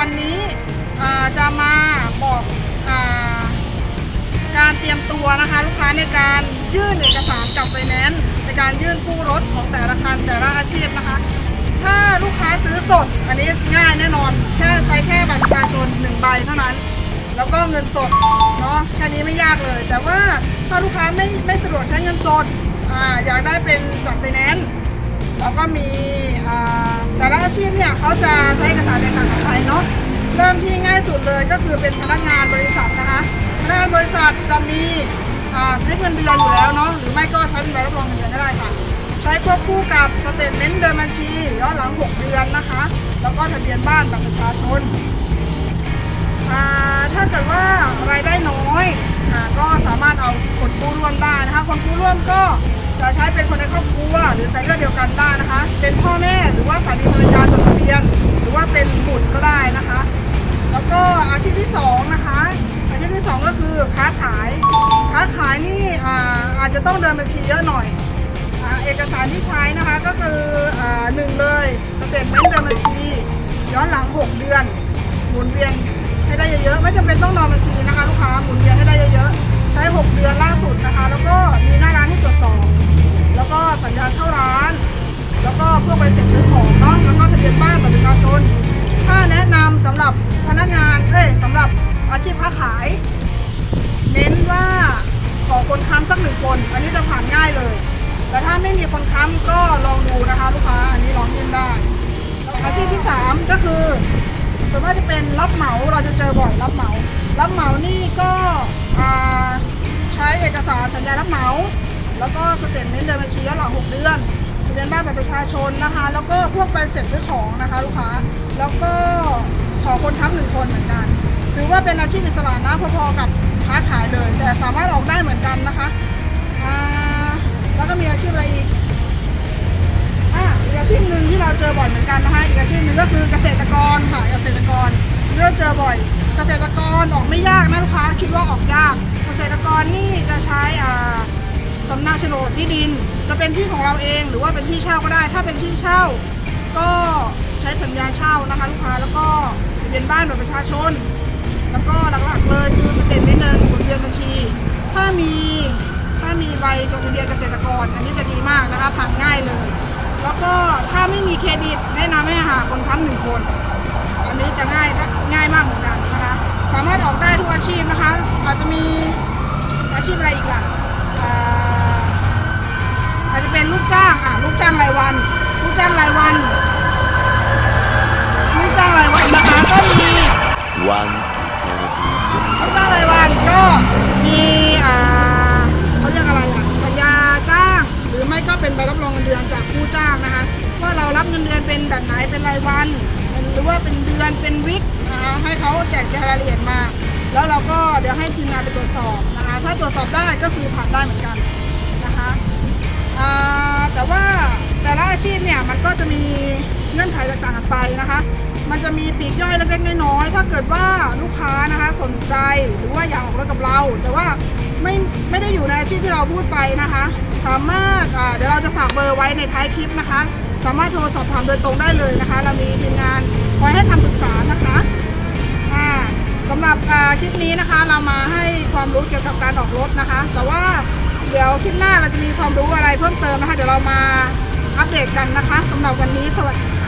วันนี้จะมาบอกอาการเตรียมตัวนะคะ ลูกค้าในการยื่นเอกสารกับไฟแนนซ์ในการยื่นกู้รถของแต่ละคันแต่ละอาชีพนะคะ ถ้าลูกค้าซื้อสดอันนี้ง่ายแน่นอนแค่ใช้แค่บัตรประชาชนหนึ่งใบเท่านั้น แล้วก็เงินสดเนาะแค่นี้ไม่ยากเลย แต่ว่าถ้าลูกค้าไม่ไม่สะดวกใช้เงินสดออยากได้เป็นจัดไฟแนนซ์แล้วก็มีอ่า ชีพเนี่ยเขาจะใช้เอกสารในต่างกันไปเนาะเริ่มที่ง่ายสุดเลยก็คือเป็นพนักงานบริษัทนะคะพนักงานบริษัทจะมีอ่าสลิปเงินเดือนอยู่แล้วเนาะหรือไม่ก็ใช้เป็นใบรับรองเงินเดือนก็ได้ค่ะ ใช้ควบคู่กับสเตทเมนต์เดินบัญชีย้อนหลัง 6 เดือนนะคะ แล้วก็ทะเบียนบ้านกับประชาชนถ้าเกิดว่ารายได้น้อยอก็สามารถเอาคนกู้ร่วมได้นะคะคนกู้ร่วมก็ จะใช้เป็นคนในครอบครัวหรือสายเลือดเดียวกันได้นะคะ เป็นพ่อแม่หรือว่าสามีภรรยาจดทะเบียน หรือว่าเป็นบุตรก็ได้นะคะ แล้วก็อาชีพที่สองนะคะอาชีพที่สองก็คือค้าขาย ค้าขายนี่อาจจะต้องเดินบัญชีเยอะหน่อยอเอกสารที่ใช้นะคะก็คือหนึ่งเลยสเตทเมนต์เดินบัญชี ย้อนหลัง 6 เดือนหมุนเวียนให้ได้เยอะๆไม่จำเป็นต้องนอนบัญชีนะคะลูกค้าหมุนเวียนให้ได้เยอะๆใช้ 6 เดือนล่าสุดนะคะ แล้วก็มีหน้าร้านให้ตรวจสอบ สัญญาเช่าร้าน แล้วก็พวกใบเสร็จซื้อของเนาะแล้วก็ทะเบียนบ้านบัตรประชาชน ถ้าแนะนำสำหรับพนักงานเอ้ยสำหรับอาชีพค้าขาย เน้นว่าขอคนค้ำสักหนึ่งคน อันนี้จะผ่านง่ายเลย แต่ถ้าไม่มีคนค้ำก็ลองดูนะคะลูกค้าอันนี้ลองยื่นได้อาชีพที่ 3 ก็คือส่วนมากจะเป็นรับเหมาเราจะเจอบ่อยรับเหมา รับเหมานี่ก็อ่าใช้เอกสารสัญญารับเหมา แล้วก็สเตทเมนต์เดินบัญชีย้อนหลัง6เดือนทะเบียนบ้านบัตรประชาชนนะคะ แล้วก็พวกใบเสร็จซื้อของนะคะลูกค้า แล้วก็ขอคนค้ำหนึ่งคนเหมือนกัน ถือว่าเป็นอาชีพอิสระนะพอๆกับค้าขายเลย แต่สามารถออกได้เหมือนกันนะคะอ่าแล้วก็มีอาชีพอะไรอีกอะอีกอาชีพหนึ่งที่เราเจอบ่อยเหมือนกันนะคะอีกอาชีพหนึ่งก็คือเกษตรกรค่ะเกษตรกรเริ่มเจอบ่อย เกษตรกรออกไม่ยากนะลูกค้าคิดว่าออกยาก เกษตรกรนี่จะใช้อ่า สำเนาโฉนดที่ดิน จะเป็นที่ของเราเองหรือว่าเป็นที่เช่าก็ได้ ถ้าเป็นที่เช่า ก็ใช้สัญญาเช่านะคะลูกค้าแล้วก็ทะเบียนบ้านแบัตรประชาชน แล้วก็หลักๆเลยคือสเตทเมนต์เงินหมุนเวียนบัญชี ถ้ามีถ้ามีใบจดทะเบียนเกษตรกร อันนี้จะดีมากนะคะผ่านง่ายเลย แล้วก็ถ้าไม่มีเครดิตแนะนำให้หาคนค้ำหนึ่งคนอันนี้จะง่ายง่ายมากเหมือนกันนะคะ สามารถออกได้ทุกอาชีพนะคะ อาจจะมีอาชีพอะไรอีกล่ะ ลูกจ้างอะลูกจ้างรายวัน ลูกจ้างรายวันลูกจ้างรายวันนะคะก็มี One eternity ลูกจ้างรายวันก็มีอ่าเขาเรียกอะไรอะสัญญาจ้างหรือไม่ก็เป็นใบรับรองเงินเดือนจากผู้จ้างนะคะว่าเรารับเงินเดือนเป็นแบบไหนเป็นรายวันหรือว่าเป็นเดือนเป็นวิกนะคะให้เขาแจกแจงรายละเอียดมา แล้วเราก็เดี๋ยวให้ทีมงานไปตรวจสอบนะคะถ้าตรวจสอบได้ก็คือผ่านได้เหมือนกันนะคะ แต่ว่าแต่ละอาชีพเนี่ยมันก็จะมีเงื่อนไขแตกต่างกันไปนะคะ มันจะมีปีกย่อยเล็กๆน้อยๆถ้าเกิดว่าลูกค้านะคะสนใจหรือว่าอยากออกรถกับเรา แต่ว่าไม่ไม่ได้อยู่ในอาชีพที่เราพูดไปนะคะ สามารถอ่าเดี๋ยวเราจะฝากเบอร์ไว้ในท้ายคลิปนะคะ สามารถโทรสอบถามโดยตรงได้เลยนะคะ เรามีทีมงานคอยให้คำปรึกษานะคะอ่าสำหรับคลิปนี้นะคะเรามาให้ความรู้เกี่ยวกับการออกรถนะคะ แต่ว่า เดี๋ยวคลิปหน้าเราจะมีความรู้อะไรเพิ่มเติมนะคะ เดี๋ยวเรามาอัปเดตกันนะคะสำหรับวันนี้สวัสดี